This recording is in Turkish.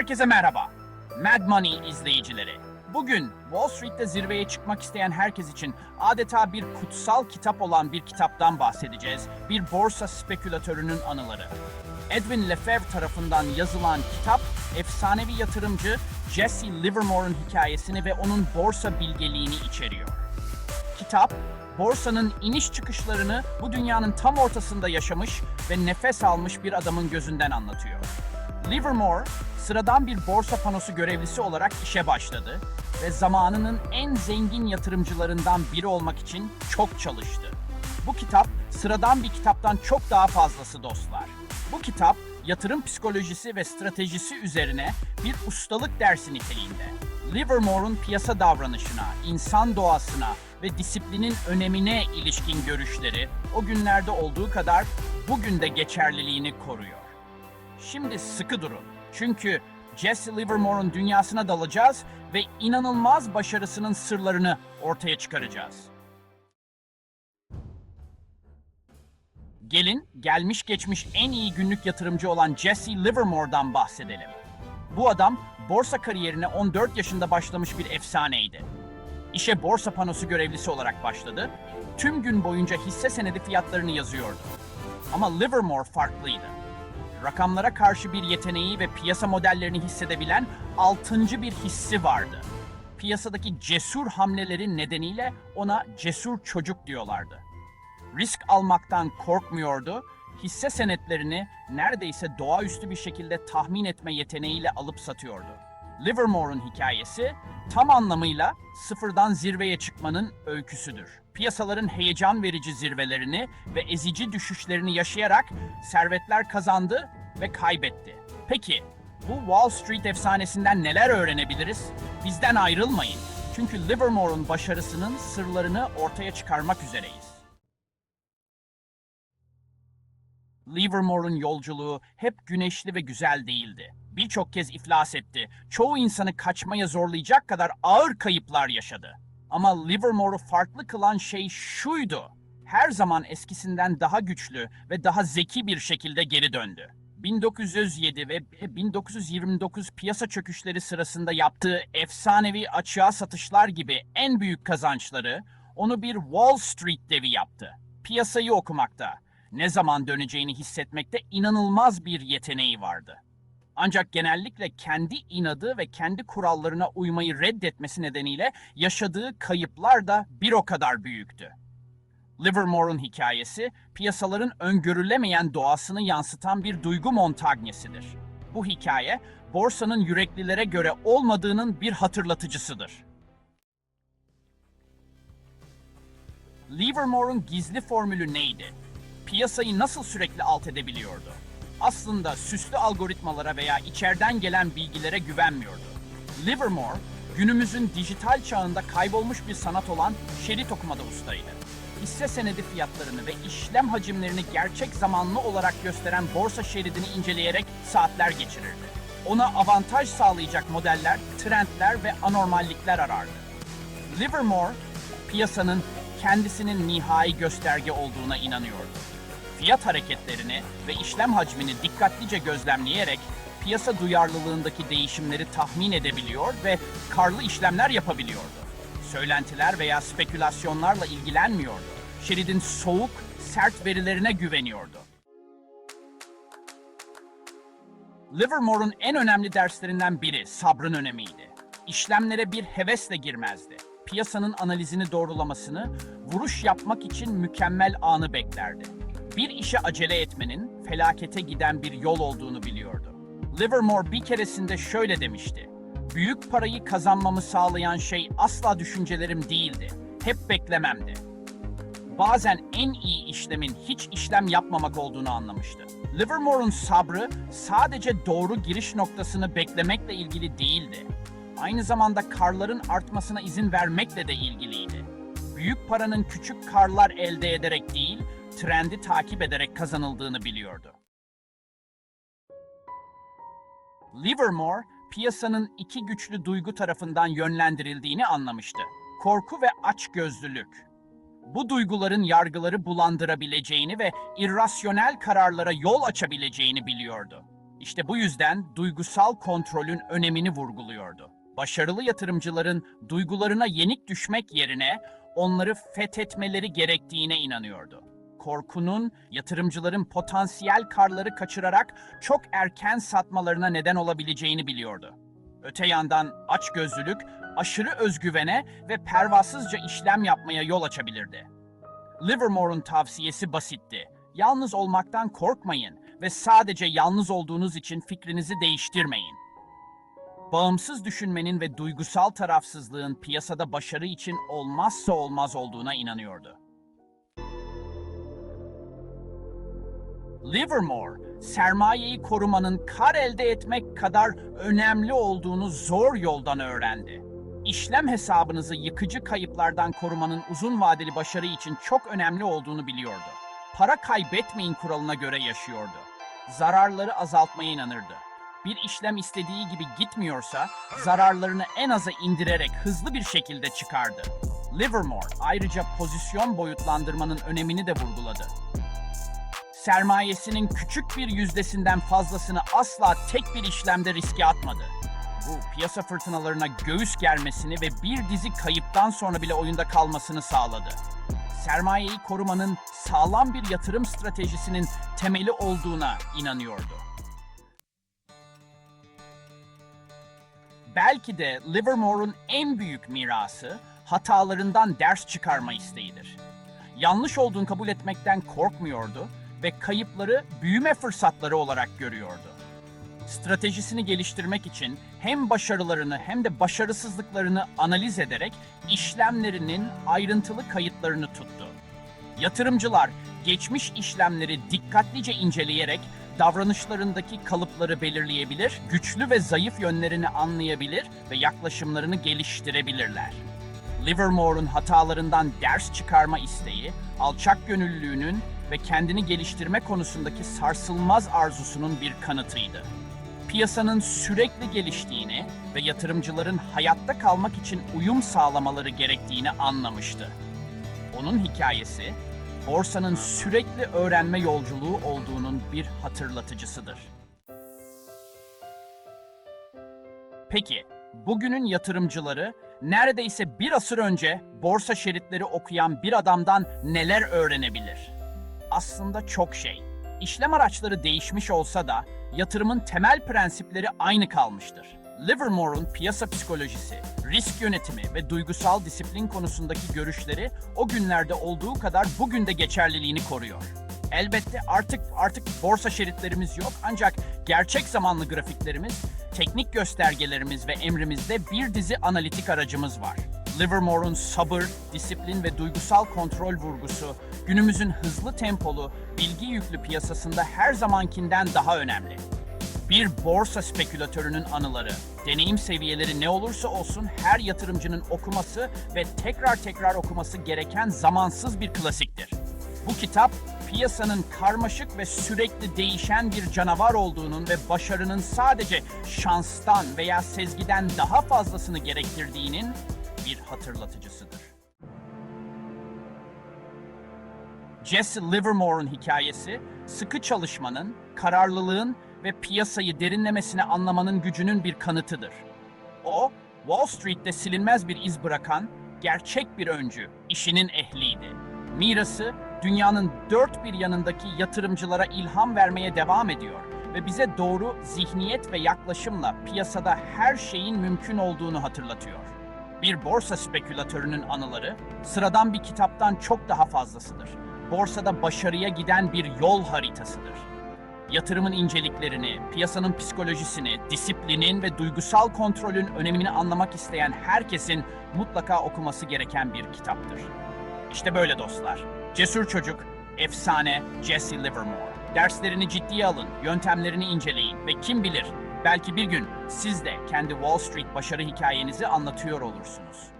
Herkese merhaba. Mad Money izleyicileri. Bugün Wall Street'te zirveye çıkmak isteyen herkes için adeta bir kutsal kitap olan bir kitaptan bahsedeceğiz. Bir borsa spekülatörünün anıları. Edwin Lefebvre tarafından yazılan kitap, efsanevi yatırımcı Jesse Livermore'un hikayesini ve onun borsa bilgeliğini içeriyor. Kitap, borsanın iniş çıkışlarını bu dünyanın tam ortasında yaşamış ve nefes almış bir adamın gözünden anlatıyor. Livermore, sıradan bir borsa panosu görevlisi olarak işe başladı ve zamanının en zengin yatırımcılarından biri olmak için çok çalıştı. Bu kitap, sıradan bir kitaptan çok daha fazlası dostlar. Bu kitap, yatırım psikolojisi ve stratejisi üzerine bir ustalık dersi niteliğinde. Livermore'un piyasa davranışına, insan doğasına ve disiplinin önemine ilişkin görüşleri o günlerde olduğu kadar bugün de geçerliliğini koruyor. Şimdi sıkı durun. Çünkü Jesse Livermore'un dünyasına dalacağız ve inanılmaz başarısının sırlarını ortaya çıkaracağız. Gelin gelmiş geçmiş en iyi günlük yatırımcı olan Jesse Livermore'dan bahsedelim. Bu adam borsa kariyerine 14 yaşında başlamış bir efsaneydi. İşe borsa panosu görevlisi olarak başladı. Tüm gün boyunca hisse senedi fiyatlarını yazıyordu. Ama Livermore farklıydı. Rakamlara karşı bir yeteneği ve piyasa modellerini hissedebilen altıncı bir hissi vardı. Piyasadaki cesur hamleleri nedeniyle ona cesur çocuk diyorlardı. Risk almaktan korkmuyordu, hisse senetlerini neredeyse doğaüstü bir şekilde tahmin etme yeteneğiyle alıp satıyordu. Livermore'un hikayesi tam anlamıyla sıfırdan zirveye çıkmanın öyküsüdür. Piyasaların heyecan verici zirvelerini ve ezici düşüşlerini yaşayarak servetler kazandı ve kaybetti. Peki bu Wall Street efsanesinden neler öğrenebiliriz? Bizden ayrılmayın. Çünkü Livermore'un başarısının sırlarını ortaya çıkarmak üzereyiz. Livermore'un yolculuğu hep güneşli ve güzel değildi. Birçok kez iflas etti. Çoğu insanı kaçmaya zorlayacak kadar ağır kayıplar yaşadı. Ama Livermore'u farklı kılan şey şuydu. Her zaman eskisinden daha güçlü ve daha zeki bir şekilde geri döndü. 1907 ve 1929 piyasa çöküşleri sırasında yaptığı efsanevi açığa satışlar gibi en büyük kazançları onu bir Wall Street devi yaptı. Piyasayı okumakta, ne zaman döneceğini hissetmekte inanılmaz bir yeteneği vardı. Ancak genellikle kendi inadı ve kendi kurallarına uymayı reddetmesi nedeniyle yaşadığı kayıplar da bir o kadar büyüktü. Livermore'un hikayesi, piyasaların öngörülemeyen doğasını yansıtan bir duygu montagnesidir. Bu hikaye, borsanın yüreklilere göre olmadığının bir hatırlatıcısıdır. Livermore'un gizli formülü neydi? Piyasayı nasıl sürekli alt edebiliyordu? Aslında süslü algoritmalara veya içeriden gelen bilgilere güvenmiyordu. Livermore, günümüzün dijital çağında kaybolmuş bir sanat olan şerit okumada ustaydı. Hisse senedi fiyatlarını ve işlem hacimlerini gerçek zamanlı olarak gösteren borsa şeridini inceleyerek saatler geçirirdi. Ona avantaj sağlayacak modeller, trendler ve anormallikler arardı. Livermore, piyasanın kendisinin nihai gösterge olduğuna inanıyordu. Fiyat hareketlerini ve işlem hacmini dikkatlice gözlemleyerek piyasa duyarlılığındaki değişimleri tahmin edebiliyor ve karlı işlemler yapabiliyordu. Söylentiler veya spekülasyonlarla ilgilenmiyordu. Şeridin soğuk, sert verilerine güveniyordu. Livermore'un en önemli derslerinden biri sabrın önemiydi. İşlemlere bir hevesle girmezdi. Piyasanın analizini doğrulamasını, vuruş yapmak için mükemmel anı beklerdi. Bir işe acele etmenin felakete giden bir yol olduğunu biliyordu. Livermore bir keresinde şöyle demişti. Büyük parayı kazanmamı sağlayan şey asla düşüncelerim değildi. Hep beklememdi. Bazen en iyi işlemin hiç işlem yapmamak olduğunu anlamıştı. Livermore'un sabrı sadece doğru giriş noktasını beklemekle ilgili değildi. Aynı zamanda karların artmasına izin vermekle de ilgiliydi. Büyük paranın küçük karlar elde ederek değil, trendi takip ederek kazanıldığını biliyordu. Livermore, piyasanın iki güçlü duygu tarafından yönlendirildiğini anlamıştı. Korku ve açgözlülük. Bu duyguların yargıları bulandırabileceğini ve irrasyonel kararlara yol açabileceğini biliyordu. İşte bu yüzden duygusal kontrolün önemini vurguluyordu. Başarılı yatırımcıların duygularına yenik düşmek yerine onları fethetmeleri gerektiğine inanıyordu. Korkunun yatırımcıların potansiyel karları kaçırarak çok erken satmalarına neden olabileceğini biliyordu. Öte yandan açgözlülük aşırı özgüvene ve pervasızca işlem yapmaya yol açabilirdi. Livermore'un tavsiyesi basitti. Yalnız olmaktan korkmayın ve sadece yalnız olduğunuz için fikrinizi değiştirmeyin. Bağımsız düşünmenin ve duygusal tarafsızlığın piyasada başarı için olmazsa olmaz olduğuna inanıyordu. Livermore, sermayeyi korumanın kar elde etmek kadar önemli olduğunu zor yoldan öğrendi. İşlem hesabınızı yıkıcı kayıplardan korumanın uzun vadeli başarı için çok önemli olduğunu biliyordu. Para kaybetmeyin kuralına göre yaşıyordu. Zararları azaltmaya inanırdı. Bir işlem istediği gibi gitmiyorsa zararlarını en aza indirerek hızlı bir şekilde çıkardı. Livermore ayrıca pozisyon boyutlandırmanın önemini de vurguladı sermayesinin küçük bir yüzdesinden fazlasını asla tek bir işlemde riske atmadı. Bu piyasa fırtınalarına göğüs germesini ve bir dizi kayıptan sonra bile oyunda kalmasını sağladı. Sermayeyi korumanın sağlam bir yatırım stratejisinin temeli olduğuna inanıyordu. Belki de Livermore'un en büyük mirası hatalarından ders çıkarma isteğidir. Yanlış olduğunu kabul etmekten korkmuyordu ve kayıpları büyüme fırsatları olarak görüyordu. Stratejisini geliştirmek için hem başarılarını hem de başarısızlıklarını analiz ederek işlemlerinin ayrıntılı kayıtlarını tuttu. Yatırımcılar geçmiş işlemleri dikkatlice inceleyerek davranışlarındaki kalıpları belirleyebilir, güçlü ve zayıf yönlerini anlayabilir ve yaklaşımlarını geliştirebilirler. Livermore'un hatalarından ders çıkarma isteği, alçak gönüllülüğünün ve kendini geliştirme konusundaki sarsılmaz arzusunun bir kanıtıydı. Piyasanın sürekli geliştiğini ve yatırımcıların hayatta kalmak için uyum sağlamaları gerektiğini anlamıştı. Onun hikayesi, borsanın sürekli öğrenme yolculuğu olduğunun bir hatırlatıcısıdır. Peki, bugünün yatırımcıları neredeyse bir asır önce borsa şeritleri okuyan bir adamdan neler öğrenebilir? Aslında çok şey. İşlem araçları değişmiş olsa da yatırımın temel prensipleri aynı kalmıştır. Livermore'un piyasa psikolojisi, risk yönetimi ve duygusal disiplin konusundaki görüşleri o günlerde olduğu kadar bugün de geçerliliğini koruyor. Elbette artık artık borsa şeritlerimiz yok ancak gerçek zamanlı grafiklerimiz, teknik göstergelerimiz ve emrimizde bir dizi analitik aracımız var. Livermore'un sabır, disiplin ve duygusal kontrol vurgusu günümüzün hızlı tempolu, bilgi yüklü piyasasında her zamankinden daha önemli. Bir borsa spekülatörünün anıları, deneyim seviyeleri ne olursa olsun her yatırımcının okuması ve tekrar tekrar okuması gereken zamansız bir klasiktir. Bu kitap piyasanın karmaşık ve sürekli değişen bir canavar olduğunun ve başarının sadece şanstan veya sezgiden daha fazlasını gerektirdiğinin bir hatırlatıcısıdır. Jesse Livermore'un hikayesi, sıkı çalışmanın, kararlılığın ve piyasayı derinlemesine anlamanın gücünün bir kanıtıdır. O, Wall Street'te silinmez bir iz bırakan, gerçek bir öncü, işinin ehliydi. Mirası, dünyanın dört bir yanındaki yatırımcılara ilham vermeye devam ediyor ve bize doğru zihniyet ve yaklaşımla piyasada her şeyin mümkün olduğunu hatırlatıyor. Bir borsa spekülatörünün anıları sıradan bir kitaptan çok daha fazlasıdır. Borsada başarıya giden bir yol haritasıdır. Yatırımın inceliklerini, piyasanın psikolojisini, disiplinin ve duygusal kontrolün önemini anlamak isteyen herkesin mutlaka okuması gereken bir kitaptır. İşte böyle dostlar. Cesur çocuk, efsane Jesse Livermore. Derslerini ciddiye alın, yöntemlerini inceleyin ve kim bilir belki bir gün siz de kendi Wall Street başarı hikayenizi anlatıyor olursunuz.